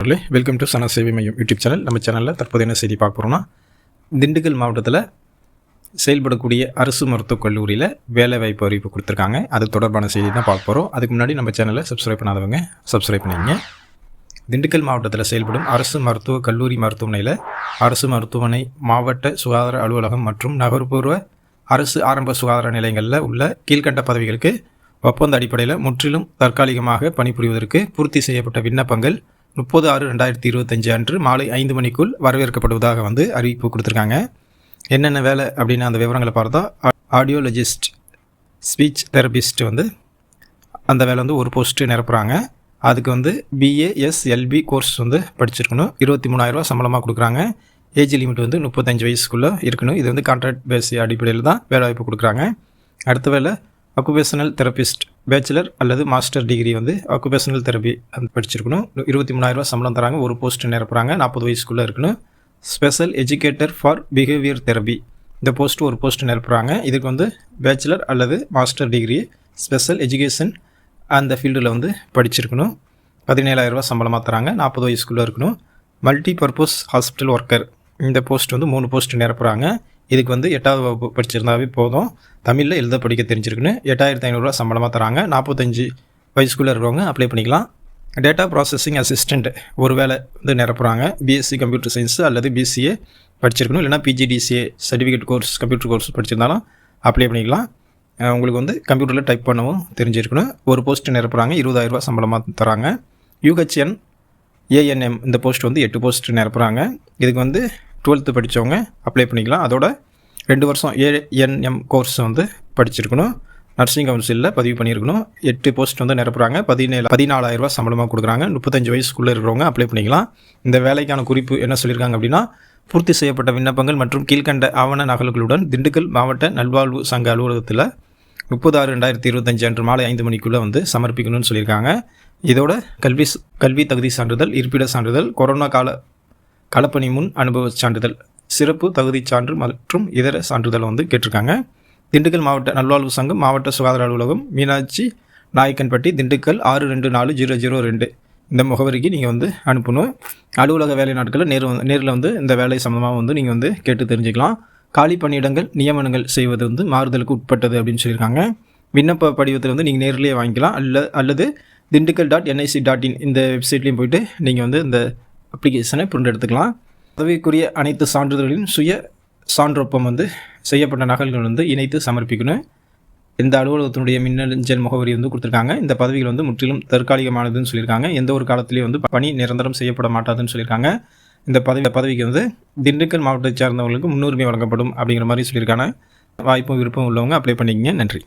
நண்பர்களே welcome to சன சேவை மையம் யூடியூப் சேனல் நம்ம சேனலில் தற்போது என்ன செய்தி பார்க்க போகிறோம்னா திண்டுக்கல் மாவட்டத்தில் செயல்படக்கூடிய அரசு மருத்துவக் கல்லூரியில் வேலைவாய்ப்பு அறிவிப்பு கொடுத்துருக்காங்க. அது தொடர்பான செய்தி தான் பார்க்க போகிறோம் அதுக்கு முன்னாடி நம்ம சேனலை சப்ஸ்கிரைப் பண்ணாதவங்க சப்ஸ்கிரைப் பண்ணிங்க திண்டுக்கல் மாவட்டத்தில் செயல்படும் அரசு மருத்துவ கல்லூரி மருத்துவமனையில் அரசு மருத்துவமனை மாவட்ட சுகாதார அலுவலகம் மற்றும் நகர்ப்புற அரசு ஆரம்ப சுகாதார நிலையங்களில் உள்ள கீழ்கண்ட பதவிகளுக்கு ஒப்பந்த அடிப்படையில் முற்றிலும் தற்காலிகமாக பணிபுரிவதற்கு பூர்த்தி செய்யப்பட்ட விண்ணப்பங்கள் முப்பது ஆறு ரெண்டாயிரத்தி இருபத்தஞ்சு அன்று மாலை ஐந்து மணிக்குள் வரவேற்கப்படுவதாக வந்து அறிவிப்பு கொடுத்துருக்காங்க. என்னென்ன வேலை அப்படின்னு அந்த விவரங்களை பார்த்தா ஆடியோலஜிஸ்ட் ஸ்பீச் தெரபிஸ்ட் வந்து அந்த வேலை வந்து ஒரு போஸ்ட்டு நிரப்புகிறாங்க அதுக்கு வந்து பிஏஎஸ்எல்பி கோர்ஸ் வந்து படிச்சிருக்கணும். இருபத்தி மூணாயிரரூவா சம்பளமாக கொடுக்குறாங்க. ஏஜ் லிமிட் வந்து முப்பத்தஞ்சு வயசுக்குள்ளே இருக்கணும். இது வந்து கான்ட்ராக்ட் பேஸ் அடிப்படையில் தான் வேலைவாய்ப்பு கொடுக்குறாங்க. அடுத்த வேலை அக்குபேஷனல் தெரபிஸ்ட் பேச்சுலர் அல்லது மாஸ்டர் டிகிரி வந்து அக்குபேஷனல் தெரப்பி அந்த படிச்சிருக்கணும். இருபத்தி மூணாயிரரூவா சம்பளம் தராங்க ஒரு போஸ்ட் நிரப்புறாங்க நாற்பது வயசுக்குள்ளே இருக்கணும். Special educator for behaviour therapy இந்த போஸ்ட் ஒரு போஸ்ட் நிரப்புறாங்க. இதுக்கு வந்து பேச்சுலர் அல்லது மாஸ்டர் டிகிரி ஸ்பெஷல் எஜுகேஷன் அந்த ஃபீல்டில் வந்து படிச்சிருக்கணும். பதினேழாயிரரூவா சம்பளமாக தராங்க நாற்பது வயசுக்குள்ளே இருக்கணும். மல்டி பர்பஸ் ஹாஸ்பிட்டல் ஒர்க்கர் இந்த போஸ்ட் வந்து மூணு போஸ்ட் நிரப்புறாங்க. இதுக்கு வந்து எட்டாவது வகுப்பு படிச்சிருந்தாவே போதும். தமிழில் எழுத படிக்க தெரிஞ்சிருக்குன்னு எட்டாயிரத்தி ஐநூறுரூவா சம்பளமாக தராங்க. நாற்பத்தஞ்சு வயசுக்குள்ளே இருக்கிறவங்க அப்ளை பண்ணிக்கலாம். டேட்டா ப்ராசஸிங் அசிஸ்டண்ட் ஒரு வேலை வந்து நிரப்புகிறாங்க பிஎஸ்சி கம்ப்யூட்டர் சயின்ஸ் அல்லது பிசிஏ படிச்சிருக்கணும். இல்லைனா PGDCA certificate course computer course படிச்சிருந்தாலும் அப்ளை பண்ணிக்கலாம். உங்களுக்கு வந்து கம்ப்யூட்டரில் டைப் பண்ணவும் தெரிஞ்சிருக்கணும். ஒரு போஸ்ட் நிரப்புகிறாங்க இருபதாயிரரூபா சம்பளமாக தராங்க. யூஹெச்என் ஏஎன்எம் இந்த போஸ்ட் வந்து எட்டு போஸ்ட் நிரப்புகிறாங்க இதுக்கு வந்து டுவெல்த்து படித்தவங்க அப்ளை பண்ணிக்கலாம். அதோட ரெண்டு வருஷம் ஏஎன்எம் கோர்ஸ் வந்து படிச்சிருக்கணும். நர்சிங் கவுன்சிலில் பதிவு பண்ணியிருக்கணும். எட்டு போஸ்ட் வந்து நிரப்புறாங்க. பதினேழு பதினாலாயிரரூவா சம்பளமாக கொடுக்குறாங்க. முப்பத்தஞ்சு வயசுக்குள்ளே இருக்கிறவங்க அப்ளை பண்ணிக்கலாம். இந்த வேலைக்கான குறிப்பு என்ன சொல்லியிருக்காங்க அப்படின்னா பூர்த்தி செய்யப்பட்ட விண்ணப்பங்கள் மற்றும் கீழ்கண்ட ஆவண நகல்களுடன் திண்டுக்கல் மாவட்ட நல்வாழ்வு சங்க அலுவலகத்தில் முப்பது ஆறு ரெண்டாயிரத்தி இருபத்தஞ்சு அன்று மாலை ஐந்து மணிக்குள்ளே வந்து சமர்ப்பிக்கணும்னு சொல்லியிருக்காங்க. இதோட கல்வி கல்வி தகுதி சான்றிதழ் இருப்பிட சான்றிதழ் கொரோனா கால களப்பணி முன் அனுபவ சான்றிதழ் சிறப்பு தகுதி சான்று மற்றும் இதர சான்றிதழ் வந்து கேட்டிருக்காங்க. திண்டுக்கல் மாவட்ட நல்வாழ்வு சங்கம் மாவட்ட சுகாதார அலுவலகம் மீனாட்சி நாயக்கன்பட்டி திண்டுக்கல் ஆறு ரெண்டு நாலு ஜீரோ ஜீரோ ரெண்டு. இந்த முகவரிக்கு நீங்கள் வந்து அனுப்பணும். அலுவலக வேலை நாட்களில் நேர் நேரில் வந்து இந்த வேலை சம்மந்தமாக வந்து நீங்கள் வந்து கேட்டு தெரிஞ்சுக்கலாம். காலி பணியிடங்கள் நியமனங்கள் செய்வது வந்து மாறுதலுக்கு உட்பட்டது அப்படின்னு சொல்லியிருக்காங்க. விண்ணப்ப படிவத்தில் வந்து நீங்கள் நேரிலேயே வாங்கிக்கலாம். அல்ல அல்லது Dindigul dot NIC dot in இந்த வெப்சைட்லேயும் போயிட்டு நீங்கள் வந்து இந்த அப்ளிகேஷனை பிரிண்ட் எடுத்துக்கலாம் பதவிக்குரிய அனைத்து சான்றிதழ்களின் சுய சான்றொப்பம் வந்து செய்யப்பட்ட நகல்கள் வந்து இணைத்து சமர்ப்பிக்கணும். இந்த அலுவலகத்தினுடைய மின்னஞ்சல் முகவரி வந்து கொடுத்துருக்காங்க. இந்த பதவிகள் வந்து முற்றிலும் தற்காலிகமானதுன்னு சொல்லியிருக்காங்க. எந்த ஒரு காலத்திலையும் வந்து பணி நிரந்தரம் செய்யப்பட மாட்டாதுன்னு சொல்லியிருக்காங்க. இந்த பதவி பதவிக்கு வந்து திண்டுக்கல் மாவட்டத்தை சார்ந்தவங்களுக்கு முன்னுரிமை வழங்கப்படும் அப்படிங்கிற மாதிரி சொல்லியிருக்காங்க. வாய்ப்பும் விருப்பம் உள்ளவங்க அப்ளை பண்ணிக்கங்க. நன்றி.